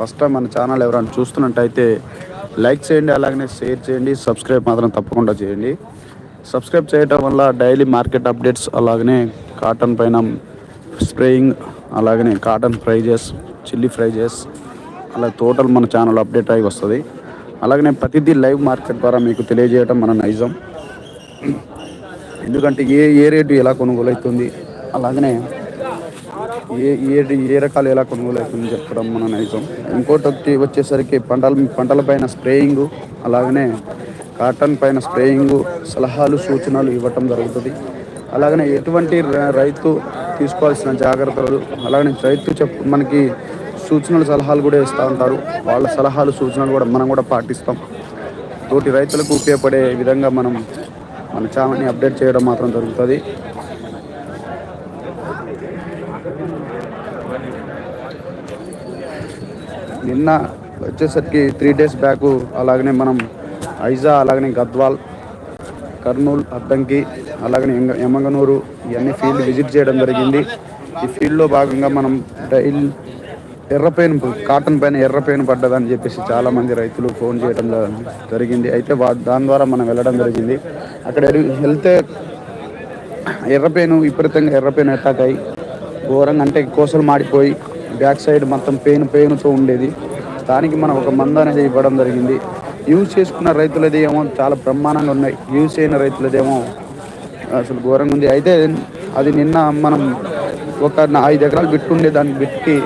First time మన channel ఎవరైనా చూస్తున్నట్టయితే లైక్ చేయండి అలాగనే షేర్ చేయండి సబ్స్క్రైబ్ మాత్రం తప్పకుండా చేయండి. సబ్స్క్రైబ్ చేయడం వల్ల డైలీ మార్కెట్ అప్డేట్స్ అలాగనే కాటన్ పైన స్ప్రేయింగ్ అలాగనే కాటన్ ప్రైజెస్ చిల్లీ ప్రైజెస్ అలా టోటల్ మన ఛానల్ అప్డేట్ అయి వస్తుంది. అలాగనే ప్రతిదీ లైవ్ మార్కెట్ ద్వారా మీకు తెలియజేయడం మన నైజం. ఎందుకంటే ఏ ఏ రేటు ఎలా కొనుగోలు అవుతుంది అలాగనే ఏ ఏ ఏ రకాలు ఎలా కొనుగోలు అవుతుంది చెప్పడం మన నైజం. ఇంకోటి వచ్చి వచ్చేసరికి పంటల పంటలపైన స్ప్రేయింగ్ అలాగనే కాటన్ పైన స్ప్రేయింగ్ సలహాలు సూచనలు ఇవ్వటం జరుగుతుంది. అలాగనే ఎటువంటి రైతు తీసుకోవాల్సిన జాగ్రత్తలు అలాగనే రైతు చెప్ మనకి సూచనలు సలహాలు కూడా ఇస్తూ ఉంటారు. వాళ్ళ సలహాలు సూచనలు కూడా మనం కూడా పాటిస్తాం. తోటి రైతులకు ఉపయోగపడే విధంగా మనం మన ఛానల్ని అప్డేట్ చేయడం మాత్రం జరుగుతుంది. నిన్న వచ్చేసరికి త్రీ డేస్ బ్యాక్ అలాగనే మనం ఐజా అలాగనే గద్వాల్ కర్నూలు అద్దంకి అలాగనే ఎంగ ఇవన్నీ ఫీల్డ్ విజిట్ చేయడం జరిగింది. ఈ ఫీల్డ్లో భాగంగా మనం డైల్ ఎర్రపైన కాటన్ పైన ఎర్రపైన పడ్డదని చెప్పేసి చాలామంది రైతులు ఫోన్ చేయడం జరిగింది. అయితే వా దాని ద్వారా మనం వెళ్ళడం జరిగింది. అక్కడ వెళ్తే ఎర్రపేను విపరీతంగా ఎర్రపేను అటాక్ అయ్యి ఘోరంగా అంటే కోసలు మాడిపోయి బ్యాక్ సైడ్ మొత్తం పెయిన్ పెయిన్తో ఉండేది. దానికి మనం ఒక మంద అనేది ఇవ్వడం జరిగింది. యూజ్ చేసుకున్న రైతులది ఏమో చాలా బ్రహ్మాండంగా ఉన్నాయి. యూజ్ చేయని రైతులదేమో అసలు ఘోరంగా ఉంది. అయితే అది నిన్న మనం ఒక ఐదు ఎకరాలు బిట్టుండే దాన్ని బిట్టి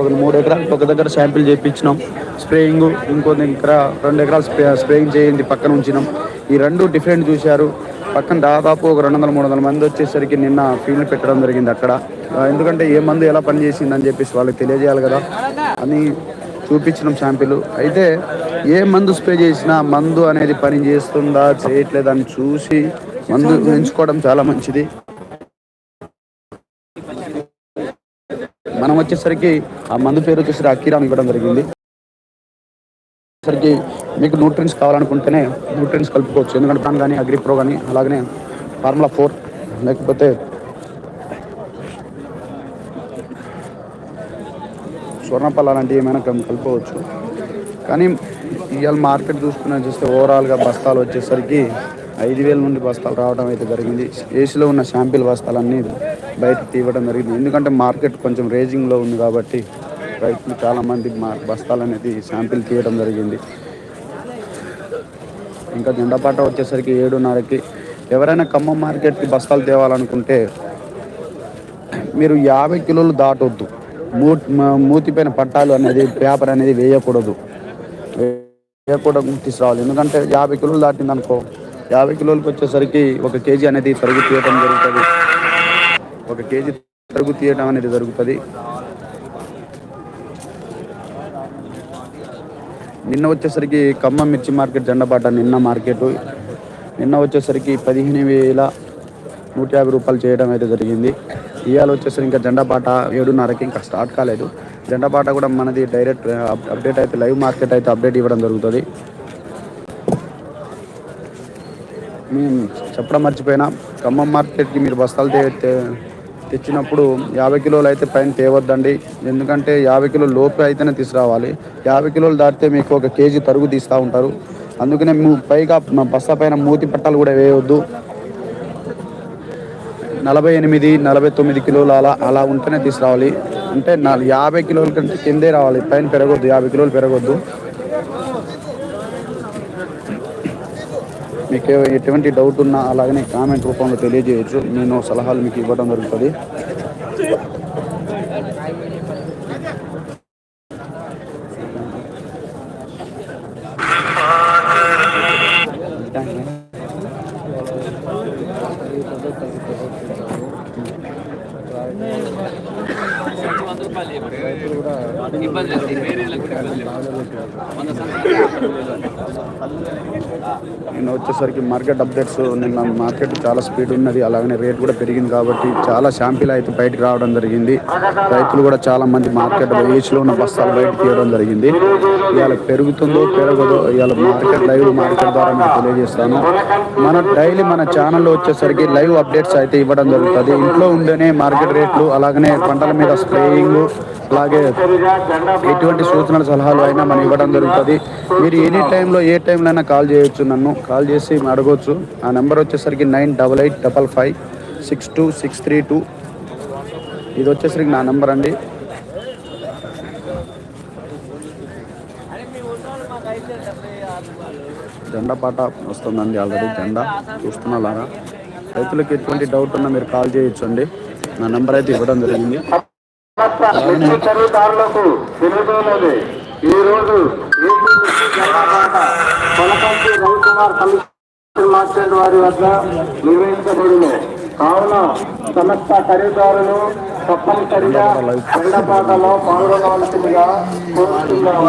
ఒక మూడు ఎకరాలు ఒక దగ్గర శాంపిల్ చేయించినాం స్ప్రేయింగ్ ఇంకో దగ్గర రెండు ఎకరాలు స్ప్రే స్ప్రేయింగ్ చేయండి పక్కన ఉంచినాం. ఈ రెండు డిఫరెంట్ చూశారు. పక్కన దాదాపు ఒక రెండు వందల మూడు వందల మంది వచ్చేసరికి నిన్న ఫీల్డ్ పెట్టడం జరిగింది అక్కడ. ఎందుకంటే ఏ మందు ఎలా పనిచేసింది అని చెప్పేసి వాళ్ళకి తెలియజేయాలి కదా. అని చూపించడం శాంపిల్. అయితే ఏ మందు స్ప్రే చేసినా మందు అనేది పని చేస్తుందా చేయట్లేదా అని చూసి మందు ఎంచుకోవడం చాలా మంచిది. మనం వచ్చేసరికి ఆ మందు పేరు వచ్చేసరికి అక్కిరామ్ ఇవ్వడం జరిగింది. సరికి మీకు న్యూట్రియన్స్ కావాలనుకుంటేనే న్యూట్రియన్స్ కలుపుకోవచ్చు. ఎందుకంటే ప్రాన్ కానీ అగ్రి ప్రో కానీ అలాగనే ఫార్ములా ఫోర్ లేకపోతే స్వర్ణపల్ల లాంటివి ఏమైనా కలుపుకోవచ్చు. కానీ ఇవాళ మార్కెట్ చూసుకున్న చూస్తే ఓవరాల్గా బస్తాలు వచ్చేసరికి ఐదు వేల నుండి బస్తాలు రావడం అయితే జరిగింది. ఏసీలో ఉన్న శాంపిల్ బస్తాలన్నీ బయటకు తీయడం జరిగింది. ఎందుకంటే మార్కెట్ కొంచెం రేజింగ్లో ఉంది కాబట్టి రైతులు చాలామంది మా బస్తాలు అనేది శాంపిల్ తీయడం జరిగింది. ఇంకా జెండాపాట వచ్చేసరికి ఏడున్నరకి ఎవరైనా ఖమ్మం మార్కెట్కి బస్తాలు తేవాలనుకుంటే మీరు యాభై కిలోలు దాటొద్దు. మూ మూతిపైన పట్టాలు అనేది పేపర్ అనేది వేయకూడదు. వేయకూడదు తీసుకురావాలి ఎందుకంటే యాభై కిలోలు దాటింది అనుకో యాభై కిలోలకు వచ్చేసరికి ఒక కేజీ అనేది తరుగు తీయటం జరుగుతుంది. ఒక కేజీ తరుగు తీయటం అనేది జరుగుతుంది. నిన్న వచ్చేసరికి ఖమ్మం మిర్చి మార్కెట్ జెండపాట నిన్న మార్కెట్. నిన్న వచ్చేసరికి పదిహేను వేల నూట యాభై రూపాయలు చేయడం అయితే జరిగింది. ఇవాళ వచ్చేసరికి ఇంకా జెండాపాట ఏడున్నరకి ఇంకా స్టార్ట్ కాలేదు. జెండాపాట కూడా మనది డైరెక్ట్ అప్డేట్ అయితే లైవ్ మార్కెట్ అయితే అప్డేట్ ఇవ్వడం జరుగుతుంది. మేము చెప్పడం మర్చిపోయినా ఖమ్మం మార్కెట్కి మీరు బస్తాలు తే- తెచ్చినప్పుడు యాభై కిలోలు అయితే పైన తేవద్దండి. ఎందుకంటే యాభై కిలోలు లోపే అయితేనే తీసుకురావాలి. యాభై కిలోలు దాటితే మీకు ఒక కేజీ తరుగు తీస్తూ ఉంటారు. అందుకనే మేము పైగా మా బస్తా పైన మూతి పట్టాలు కూడా వేయవద్దు నలభై ఎనిమిది నలభై తొమ్మిది కిలోలు అలా అలా ఉంటేనే తీసుకురావాలి. అంటే నా యాభై కిలోల కంటే కిందే రావాలి. పైన పెరగొద్దు యాభై కిలోలు పెరగొద్దు. మీకు ఎటువంటి డౌట్ ఉన్నా అలాగనే కామెంట్ రూపంలో తెలియజేయచ్చు. నేను సలహాలు మీకు ఇవ్వడం జరుగుతుంది ఇబ్బంది లేదు వేరే వాళ్ళకి కూడా ఇబ్బంది లేదు వంద నేను వచ్చేసరికి మార్కెట్ అప్డేట్స్ నిన్న మార్కెట్ చాలా స్పీడ్ ఉన్నది. అలాగనే రేట్ కూడా పెరిగింది కాబట్టి చాలా షాంపిల్ అయితే బయటకు రావడం జరిగింది. రైతులు కూడా చాలా మంది మార్కెట్ ఏజ్లో ఉన్న బస్తాలు బయటకు తీయడం జరిగింది. ఇవాళ పెరుగుతుందో పెరగదో ఇవాళ మార్కెట్ లైవ్ మార్కెట్ ద్వారా మీకు తెలియజేస్తాను. మన డైలీ మన ఛానల్లో వచ్చేసరికి లైవ్ అప్డేట్స్ అయితే ఇవ్వడం జరుగుతుంది. ఇంట్లో ఉండేనే మార్కెట్ రేట్లు అలాగనే పంటల మీద స్ప్రేయింగ్ అలాగే ఎటువంటి సూచనలు సలహాలు అయినా మనం ఇవ్వడం జరుగుతుంది. మీరు ఎనీ టైంలో ఏ టైంలో అయినా కాల్ చేయొచ్చు నన్ను. కాల్ చేసి అడగవచ్చు ఆ నెంబర్ వచ్చేసరికి nine double eight double five six two six three two. ఇది వచ్చేసరికి నా నెంబర్ అండి. జెండా పాట వస్తుందండి ఆల్రెడీ జెండా చూస్తున్నారా? రైతులకు ఎటువంటి డౌట్ ఉన్నా మీరు కాల్ చేయొచ్చు అండి నా నెంబర్ అయితే ఇవ్వడం జరిగింది. చదువుదారులకు తెలియజేయలేదు. ఈ రోజు ఏపీ మిర్చి కొలకంటి రవికుమార్ కమిషన్ మార్కెట్ వారి వద్ద నిర్వహించబడును కావున సమస్త ఖరీదారులు తప్పనిసరిగా జెండాపాటలో పాల్గొనవలసిందిగా కోరుతున్నాము.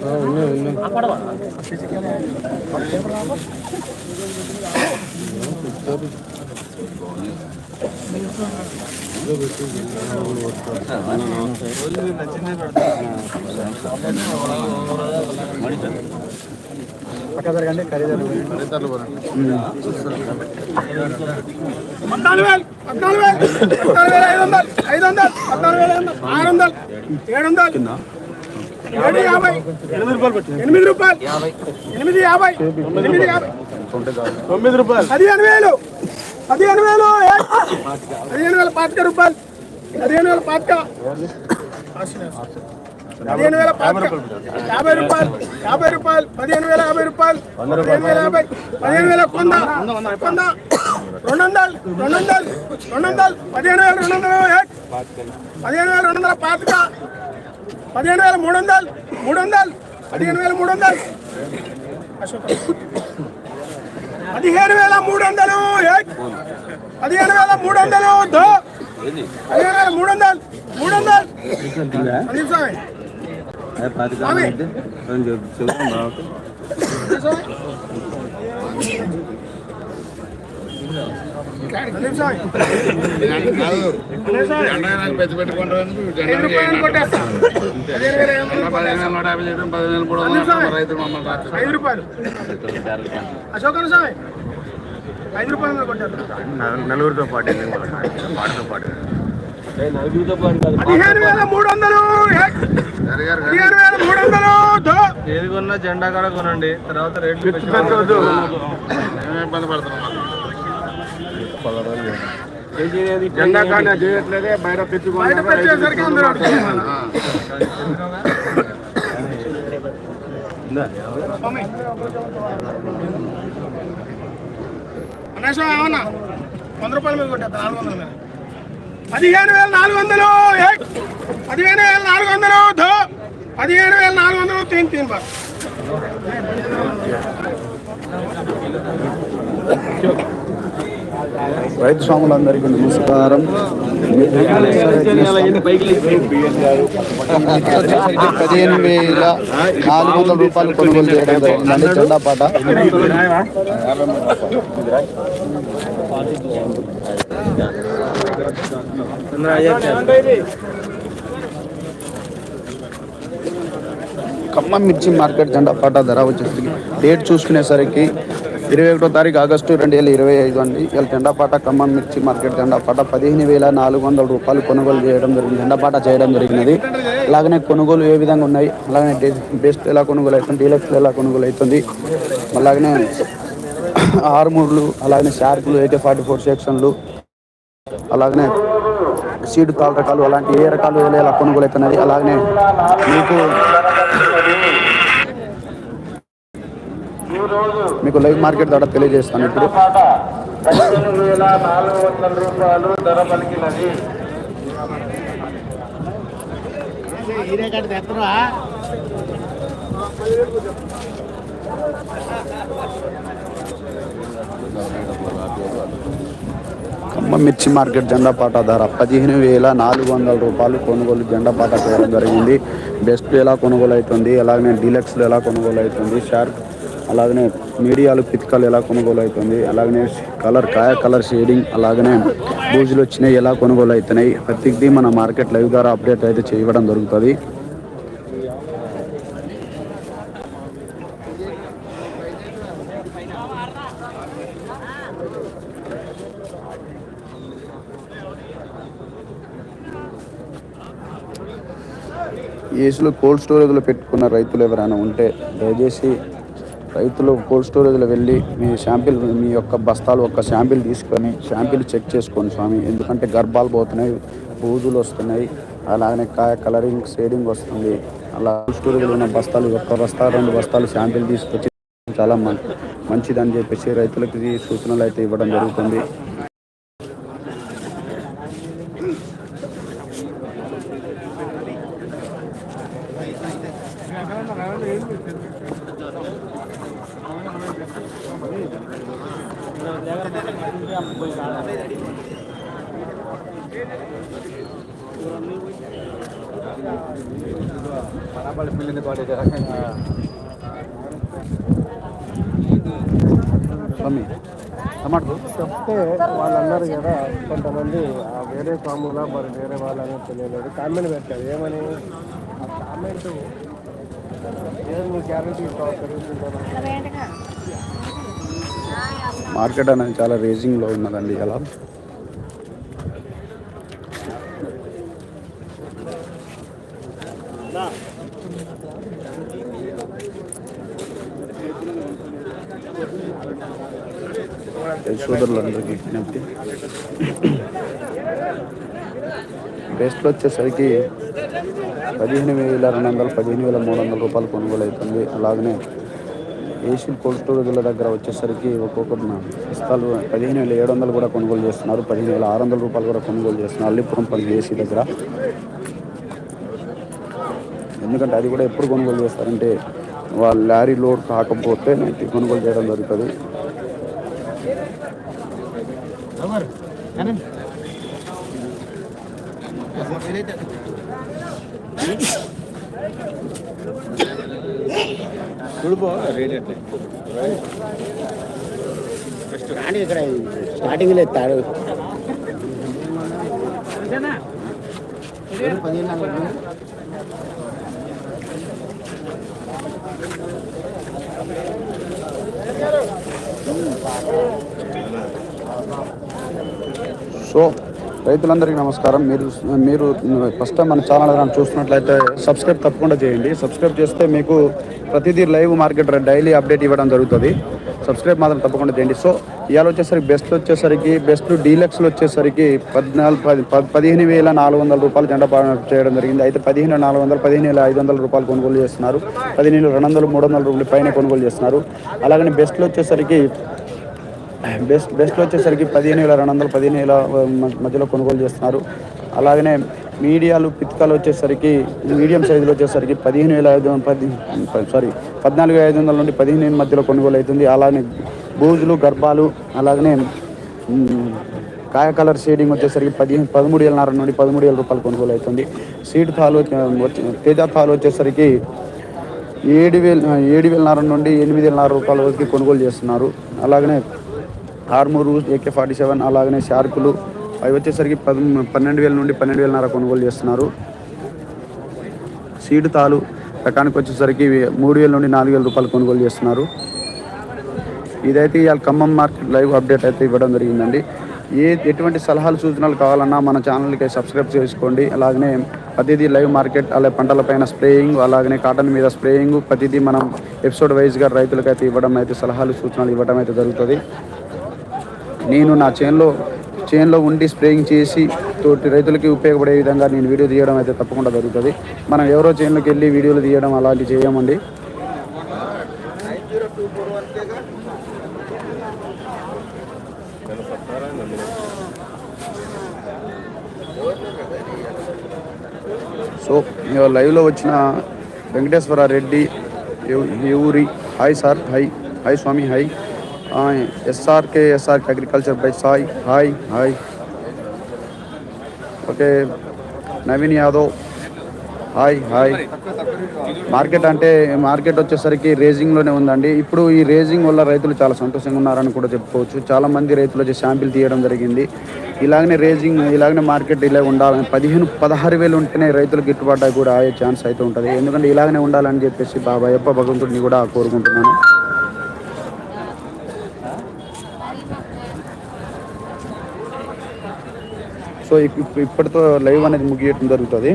అన్నారు సార్ పక్కన సరే సార్ ఉండిపోతాను. ఉమ్, పోనీ. కాదు, గద్వాల్గే పక్క జరగండి ఖరీదారు ఖరీదారులు పద్నాలుగు వేలు పద్నాలుగు వేలు పద్నాలుగు వేల ఐదు వందలు ఐదు వందలు పద్నాలుగు వేల ఐదు వందలు ఆరు వందలు ఏడు వందలు కింద ఏడు యాభై. ఎనిమిది రూపాయలు ఎనిమిది రూపాయలు. ఎనిమిది యాభై. ఎనిమిది యాభై. తొమ్మిది రూపాయలు. పదిహేను వేలు. పదిహేను వేలు? పదిహేను వేల పాతిక రూపాయలు. పదిహేను వేల పాతిక. పదిహేను వేల పాతిక. యాభై రూపాయలు. యాభై రూపాయలు. పదిహేను వేల యాభై రూపాయలు. పదిహేను వేల యాభై. పదిహేను వేల కొంద. కొంద. రెండు వందలు రెండు వందలు రెండు వందలు పదిహేను వేల రెండు వందలు? పదిహేను వేల రెండు వందల పాతిక. పదిహేను వేల మూడు వందలు మూడు వందలు పదిహేను వేల మూడు వందలు పదిహేను వేల మూడు వందలు? పదిహేను వేల మూడు వందలు దో పదిహేను వేల మూడు వందలు మూడు వందలు స్వామి స్వామి సందీప్ స్వామి సందీప్ స్వామి ఐదు రూపాయలు కొట్టేస్తా పదిహేను వేల ఐదు వందలు కొట్టేస్తా. ఐదు రూపాయలు అశోక్ అన్న స్వామి ఐదు రూపాయలు మీద కొట్టారు నలుగురితో పాటు పాటతో పాటు పదిహేను వేల మూడు వందలు ఏ? పదిహేను వేల మూడు వందలు దో ఏది కొన్నా జెండా కాడ కొనండి తర్వాత రేట్లు ఇబ్బంది పడుతున్నాం చేయట్లేదే బయట ఏమన్నా? వంద రూపాయల మీద కొట్టేస్తా నాలుగు వందల మీద. పదిహేను వేల నాలుగు వందలు? పదిహేను వేల నాలుగు వందలు దో పదిహేను వేల నాలుగు వందలు తీన్ తీన్ బార్ రైతు స్వాములందరికీ నమస్కారం. పదిహేను వేల నాలుగు వందల రూపాయలు కొనుగోలు చేయడం జరిగిందండి జెండా ఖమ్మం మిర్చి మార్కెట్ జెండా పాట ధర వచ్చేసరికి డేట్ చూసుకునేసరికి ఇరవై ఒకటో తారీఖు ఆగస్టు రెండు వేల ఇరవై ఐదు అండి. ఇలా జెండాపాట ఖమ్మం మిర్చి మార్కెట్ జెండాపాట పదిహేను వేల నాలుగు వందల రూపాయలు కొనుగోలు చేయడం జరిగింది. జెండాపాట చేయడం జరిగినది. అలాగనే కొనుగోలు ఏ విధంగా ఉన్నాయి? అలాగనే బెస్ట్ ఎలా కొనుగోలు అవుతుంది? డీలక్స్ ఎలా కొనుగోలు అవుతుంది? అలాగనే ఆర్మూర్లు అలాగనే షార్కులు ఎయిటీ ఫార్టీ ఫోర్ సెక్షన్లు అలాగనే సీడ్ కాల్ రకాలు అలాంటి ఏ రకాలు ఎలా కొనుగోలు అవుతున్నది అలాగనే మీకు మీకు లైవ్ మార్కెట్ ధర తెలియజేస్తాను ఇప్పుడు. పాట రూపాయలు ధర పలికినది ఖమ్మం మిర్చి మార్కెట్ జెండా పాట ధర పదిహేను వేల నాలుగు వందల రూపాయలు కొనుగోలు జెండాపాట చేయడం జరిగింది. బెస్ట్ ఎలా కొనుగోలు అవుతుంది? అలాగే డీలక్స్లో ఎలా కొనుగోలు అవుతుంది? షార్క్ అలాగనే మీడియాలు పిత్కలు ఎలా కొనుగోలు అవుతుంది అలాగనే కలర్ కాయ కలర్ షేడింగ్ అలాగనే బూజులు వచ్చినాయి ఎలా కొనుగోలు అవుతున్నాయి ప్రతిదీ మన మార్కెట్ లైవ్ ద్వారా అప్డేట్ అయితే చేయడం జరుగుతుంది ఏసులో కోల్డ్ స్టోరేజ్లో పెట్టుకున్న రైతులు ఎవరైనా ఉంటే దయచేసి రైతులు కోల్డ్ స్టోరేజ్లో వెళ్ళి మీ శాంపిల్ మీ యొక్క బస్తాలు ఒక శాంపిల్ తీసుకొని శాంపిల్ చెక్ చేసుకోండి స్వామి. ఎందుకంటే గర్భాలు పోతున్నాయి బూజులు వస్తున్నాయి అలాగనే కాయ కలరింగ్ షేడింగ్ వస్తుంది. అలా కోల్డ్ స్టోరేజ్లో ఉన్న బస్తాలు ఒక్క బస్తా రెండు బస్తాలు శాంపిల్ తీసుకొచ్చి చాలా మంచిదని చెప్పేసి రైతులకి సూచనలు అయితే ఇవ్వడం జరుగుతుంది. స్వామి టమాటో. చెప్తే వాళ్ళు అన్నారు కదా కొంతమంది ఆ వేరే స్వాములా మరి వేరే వాళ్ళని తెలియలేదు. కామెంట్ పెట్టారు. ఏమని? ఆ కామెంట్ ఏమి గ్యారంటీ పెరుగుతుందో? మార్కెట్ అనేది చాలా రేజింగ్లో ఉన్నదండి ఎలా సోదరులందరికీ విజ్ఞప్తి. బెస్ట్లో వచ్చేసరికి పదిహేను వేల రెండు వందలు పదిహేను వేల మూడు వందల రూపాయలు కొనుగోలు అవుతుంది. అలాగనే ఏషియన్ కోల్డ్ స్టోరేజ్ల దగ్గర వచ్చేసరికి ఒక్కొక్కరు ఇస్తాలు పదిహేను వేల ఏడు వందలు కూడా కొనుగోలు చేస్తున్నారు. పదిహేను వేల ఆరు వందల రూపాయలు కూడా కొనుగోలు చేస్తున్నారు. అల్లిపురం పల్లి ఏసీ దగ్గర. ఎందుకంటే అది కూడా ఎప్పుడు కొనుగోలు చేస్తారంటే వాళ్ళ లారీ లోడ్ కాకపోతే నైట్ కొనుగోలు చేయడం జరుగుతుంది. கொடுப்போ ರೇಟ್ ಎಟ್ಲೆ ಫಸ್ಟ್ ರಾಣಿ ಕಡೆ ಸ್ಟಾರ್ಟಿಂಗಲ್ಲೇ ತಾಳು So రైతులందరికీ నమస్కారం. మీరు మీరు ఫస్ట్ టైం మన ఛానల్ కానీ చూస్తున్నట్లయితే సబ్స్క్రైబ్ తప్పకుండా చేయండి. సబ్స్క్రైబ్ చేస్తే మీకు ప్రతిదీ లైవ్ మార్కెట్ డైలీ అప్డేట్ ఇవ్వడం జరుగుతుంది. సబ్స్క్రైబ్ మాత్రం తప్పకుండా చేయండి. సో ఇవాళ వచ్చేసరికి బెస్ట్ వచ్చేసరికి బెస్ట్ డీలక్స్లు వచ్చేసరికి పద్నాలుగు పది పది పదిహేను వేల నాలుగు వందల రూపాయలు జెండా పాలన చేయడం జరిగింది. అయితే పదిహేను నాలుగు వందలు పదిహేను వేల ఐదు వందల రూపాయలు కొనుగోలు చేస్తున్నారు. పదిహేను రెండు వందలు మూడు వందల రూపాయలు పైన కొనుగోలు చేస్తున్నారు. అలాగనే బెస్ట్లో వచ్చేసరికి బెస్ట్ బెస్ట్లో వచ్చేసరికి పదిహేను వేల రెండు వందలు పదిహేను వేల మధ్యలో కొనుగోలు చేస్తున్నారు. అలాగనే మీడియాలు పిత్కాలు వచ్చేసరికి మీడియం సైజులో వచ్చేసరికి పదిహేను వేల ఐదు పది సారీ పద్నాలుగు ఐదు వందల నుండి పదిహేను మధ్యలో కొనుగోలు అవుతుంది. అలానే బూజులు గర్భాలు అలాగనే కాయ కలర్ షేడింగ్ వచ్చేసరికి పదిహేను పదమూడు వేలన్నర నుండి పదమూడు వేల రూపాయలు కొనుగోలు అవుతుంది. సీడ్ థాలు వచ్చే- తేజ థాలు వచ్చేసరికి ఏడు వేల ఏడు వేలన్నర నుండి ఎనిమిది వేలన్నర రూపాయల వరకు కొనుగోలు చేస్తున్నారు. అలాగనే ఆర్మూరు ఏకే ఫార్టీ సెవెన్ అలాగనే షార్కులు అవి వచ్చేసరికి పద పన్నెండు వేల నుండి పన్నెండు వేలన్నర కొనుగోలు చేస్తున్నారు. సీడ్ తాలు రకానికి వచ్చేసరికి మూడు వేల నుండి నాలుగు వేల రూపాయలు కొనుగోలు చేస్తున్నారు. ఇదైతే ఇవాళ ఖమ్మం మార్కెట్ లైవ్ అప్డేట్ అయితే ఇవ్వడం జరిగిందండి. ఏ ఎటువంటి సలహాలు సూచనలు కావాలన్నా మన ఛానల్కి సబ్స్క్రైబ్ చేసుకోండి. అలాగనే ప్రతిదీ లైవ్ మార్కెట్ అలాగే పంటలపైన స్ప్రేయింగ్ అలాగనే కాటన్ మీద స్ప్రేయింగ్ ప్రతిదీ మనం ఎపిసోడ్ వైజ్గా రైతులకైతే ఇవ్వడం అయితే సలహాలు సూచనలు ఇవ్వడం అయితే జరుగుతుంది. నేను నా చేన్లో చేన్లో ఉండి స్ప్రేయింగ్ చేసి తోటి రైతులకి ఉపయోగపడే విధంగా నేను వీడియో తీయడం అయితే తప్పకుండా జరుగుతుంది. మనం ఎవరో చేన్లోకి వెళ్ళి వీడియోలు తీయడం అలాంటివి చేయమండి. సో మీ లైవ్లో వచ్చిన Venkateswara Reddy Yuri hi sir hi hi Swami hi SRK SRK agriculture bye Sai hi hi okay Naveen Yadav hi hi market అంటే మార్కెట్ వచ్చేసరికి రేజింగ్లోనే ఉందండి. ఇప్పుడు ఈ రేజింగ్ వల్ల రైతులు చాలా సంతోషంగా ఉన్నారని కూడా చెప్పుకోవచ్చు. చాలామంది రైతులు వచ్చి శాంపిల్ తీయడం జరిగింది. ఇలాగనే రేజింగ్ ఇలాగనే మార్కెట్ ఇలా ఉండాలని పదిహేను పదహారు వేలు ఉంటేనే రైతులు గిట్టుబాటు కూడా అయ్యే ఛాన్స్ అయితే ఉంటుంది. ఎందుకంటే ఇలాగనే ఉండాలని చెప్పేసి బాబా అయ్యప్ప భగవంతుడిని కూడా కోరుకుంటున్నాను. సో ఇప్పటితో లైవ్ అనేది ముగియటం జరుగుతుంది.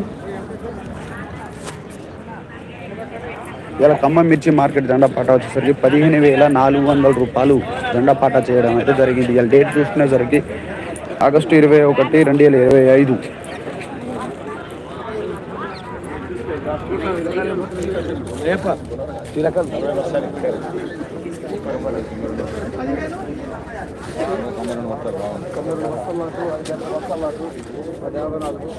ఇలా కమ్మ మిర్చి మార్కెట్ జెండాపాట వచ్చేసరికి పదిహేను వేల నాలుగు వందల రూపాయలు జెండాపాట చేయడం అయితే జరిగింది. ఇలా డేట్ చూసుకునేసరికి ఆగస్టు ఇరవై ఒకటి రెండు వేల ఇరవై ఐదు. తొమ్మిది బస్తాలు నాకు ఐదు గంటల బస్తాలు నాకు పది యాభై నాలుగు